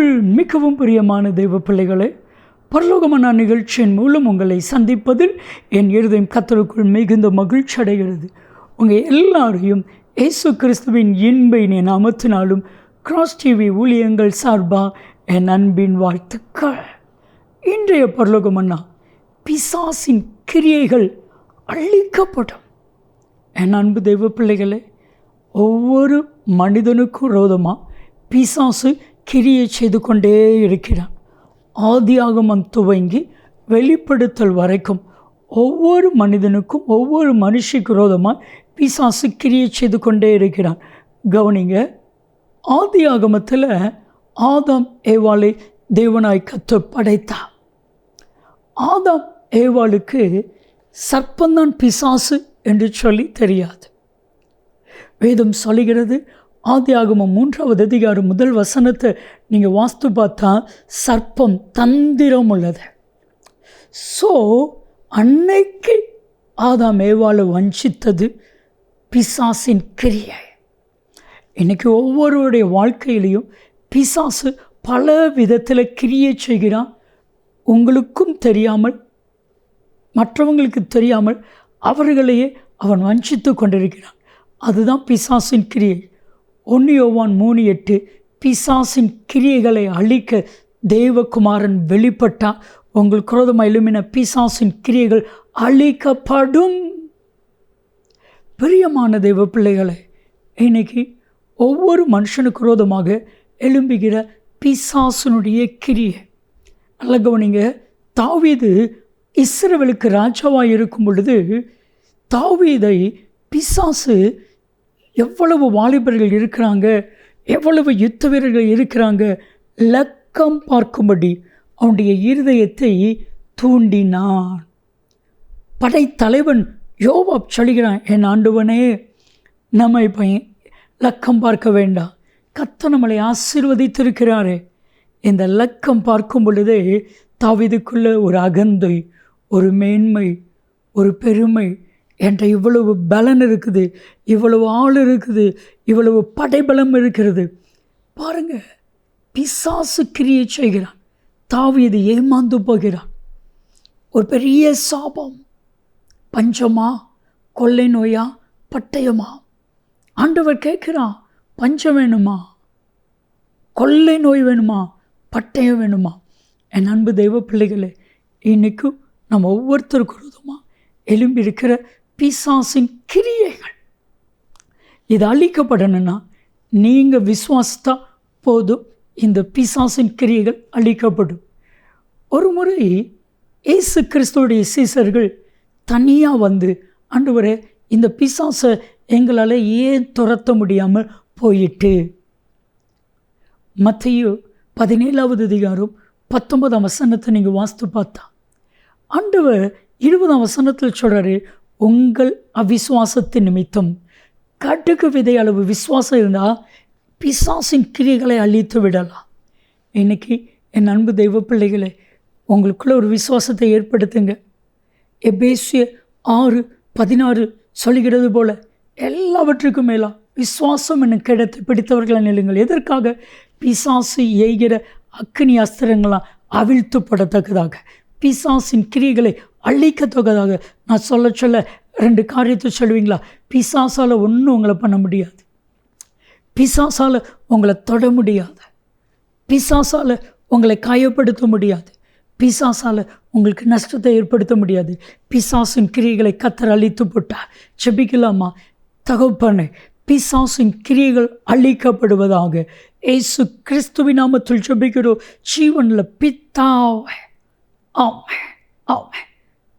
கத்தருக்குள் மிகவும் பிரியமான தெய்வ பிள்ளைகளே பரலோகமான நிகழ்ச்சியின் மூலம் உங்களை சந்திப்பதில் என் இருதயம் கத்தருக்குள் மிகுந்த மகிழ்ச்சி அடைகிறது. உங்கள் எல்லாரையும் இயேசு கிறிஸ்துவின் இன்பை என் கிராஸ் டிவி ஊழியங்கள் சார்பா என் அன்பின் வாழ்த்துக்கள். இன்றைய பரலோகமன்னா பிசாசின் கிரியைகள் அழிக்கப்படும். என் அன்பு தெய்வ பிள்ளைகளே ஒவ்வொரு மனிதனுக்கும் ரோதமாக பிசாசு கிரியை செய்து கொண்டே இருக்கிறான். ஆதியாகமம் துவங்கி வெளிப்படுத்தல் வரைக்கும் ஒவ்வொரு மனிதனுக்கும் ஒவ்வொரு மனுஷிக்கு விரோதமாக பிசாசு கிரியை செய்து கொண்டே இருக்கிறான். கவனிங்க ஆதி ஆகமத்தில் ஆதாம் ஏவாளை தேவனாய் கத்து படைத்தா ஆதாம் ஏவாளுக்கு சர்ப்பந்தான் பிசாசு என்று சொல்லி தெரியாது. வேதம் சொல்லுகிறது ஆதி ஆகமம் மூன்றாவது அதிகாரம் முதல் வசனத்தை நீங்கள் வாஸ்து பார்த்தா சர்ப்பம் தந்திரம் உள்ளது. ஸோ அன்னைக்கு ஆதாம் ஏவாளை வஞ்சித்தது பிசாசின் கிரியை. இன்றைக்கி ஒவ்வொருவருடைய வாழ்க்கையிலையும் பிசாசு பல விதத்தில் கிரியை செய்கிறான். உங்களுக்கும் தெரியாமல் மற்றவங்களுக்கு தெரியாமல் அவர்களையே அவன் வஞ்சித்து கொண்டிருக்கிறான். அதுதான் பிசாசின் கிரியை. ஒன்னியோவான் மூணு எட்டு பிசாசின் கிரியைகளை அழிக்க தேவகுமாரன் வெளிப்பட்டா உங்கள் குரோதமாக எழுமின பிசாசின் கிரியைகள் அழிக்கப்படும். பிரியமான தெய்வ பிள்ளைகளை இன்னைக்கு ஒவ்வொரு மனுஷனுக்கு விரோதமாக எழும்புகிற பிசாசனுடைய கிரியை. நல்ல கவனிங்க தாவீது இஸ்ரவேலுக்கு ராஜாவாக இருக்கும் பொழுது தாவீதை பிசாசு எவ்வளவு வாலிபர்கள் இருக்கிறாங்க? எவ்வளவு யுத்த வீரர்கள் இருக்கிறாங்க? லக்கம் பார்க்கும்படி அவனுடைய இருதயத்தை தூண்டினான். படைத்தலைவன் யோவாப் சொல்கிறான் என் ஆண்டுவனே நம்ம இப்போ லக்கம் பார்க்க வேண்டாம். கத்த நம்மளை ஆசீர்வதித்திருக்கிறாரே. இந்த லக்கம் பார்க்கும் பொழுது தாவிதுக்குள்ள ஒரு அகந்தை ஒரு மேன்மை ஒரு பெருமை என்கிட்ட இவ்வளவு பலன் இருக்குது இவ்வளவு ஆள் இருக்குது இவ்வளவு படைபலம் இருக்கிறது. பாருங்க பிசாசு கிரியை செய்கிறான். தாவீது ஏமாந்து போகிறான். ஒரு பெரிய சாபம். பஞ்சமா? கொள்ளை நோயா? பட்டயமா? ஆண்டவர் கேட்குறான் பஞ்சம் வேணுமா? கொள்ளை நோய் வேணுமா? பட்டயம் வேணுமா? என் அன்பு தெய்வ பிள்ளைகளே இன்னைக்கும் நம்ம ஒவ்வொருத்தருக்கு விரோதமாக எலும்பி இருக்கிற பிசாசின் கிரியைகள். இது அழிக்கப்படணும்னா நீங்கள் விசுவாசித்தா போதும். இந்த பிசாசின் கிரியைகள் அழிக்கப்படும். ஒரு முறை இயேசு கிறிஸ்துவடைய சீசர்கள் தனியாக வந்து ஆண்டவரே இந்த பிசாசை எங்களால் ஏன் துரத்த முடியாமல் போயிட்டு? மத்தையோ பதினேழாவது அதிகாரம் பத்தொன்பதாம் வசனத்தை நீங்கள் வாஸ்து பார்த்தா ஆண்டவர் இருபதாம் வசனத்தில் சொல்கிறாரு உங்கள் அவிசுவாசத்தின் நிமித்தம். கடுகு விதை அளவு விசுவாசம் இருந்தால் பிசாசின் கிரிகளை அழித்து விடலாம். இன்னைக்கு என் அன்பு தெய்வ பிள்ளைகளை உங்களுக்குள்ளே ஒரு விசுவாசத்தை ஏற்படுத்துங்க. எபேசிய ஆறு பதினாறு சொல்கிறது போல் எல்லாவற்றுக்கும் மேலா விசுவாசம் என்னும் கிடைத்து பிடித்தவர்களை நிலுங்கள் எதற்காக? பிசாசு எய்கிற அக்னி அஸ்திரங்களாம் அவிழ்த்துப்படத்தக்கதாக. பிசாசின் கிரியைகளை அழிக்கத்தக்கதாக. நான் சொல்ல சொல்ல ரெண்டு காரியத்தை சொல்லுவீங்களா பிசாசால் ஒன்றும் உங்களை பண்ண முடியாது. பிசாசால் உங்களை தொட முடியாது. பிசாசால் உங்களை காயப்படுத்த முடியாது. பிசாசால் உங்களுக்கு நஷ்டத்தை ஏற்படுத்த முடியாது. பிசாசின் கிரியைகளை கத்தர் அழித்து போட்டா செபிக்கலாமா தகப்பனு பிசாசின் கிரியைகள் அழிக்கப்படுவதாக ஏசு கிறிஸ்துவின் நாமத்தில் செபிக்கிறோம் ஜீவனில் பித்தாவை ஆமாம் ஆமாம்